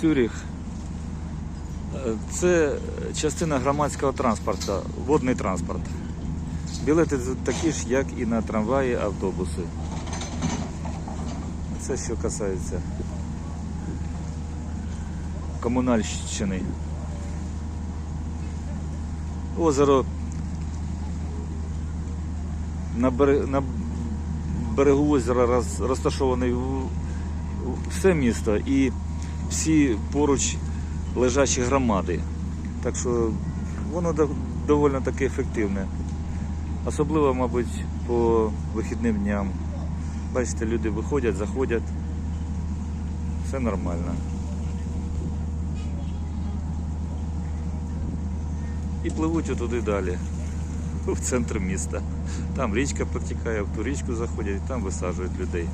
Цюріх. Це частина громадського транспорту, водний транспорт. Білети такі ж, як і на трамваї, автобуси. Це що касається комунальщини. Озеро на бере- на берегу озера роз, розташований в- в- все місто і всі поруч лежачі громади. Так що воно доволі таки ефективне. Особливо, мабуть, по вихідним дням. Бачите, люди виходять, заходять. Все нормально. І пливуть отуди далі, в центр міста. Там річка протікає, в ту річку заходять, і там висаджують людей.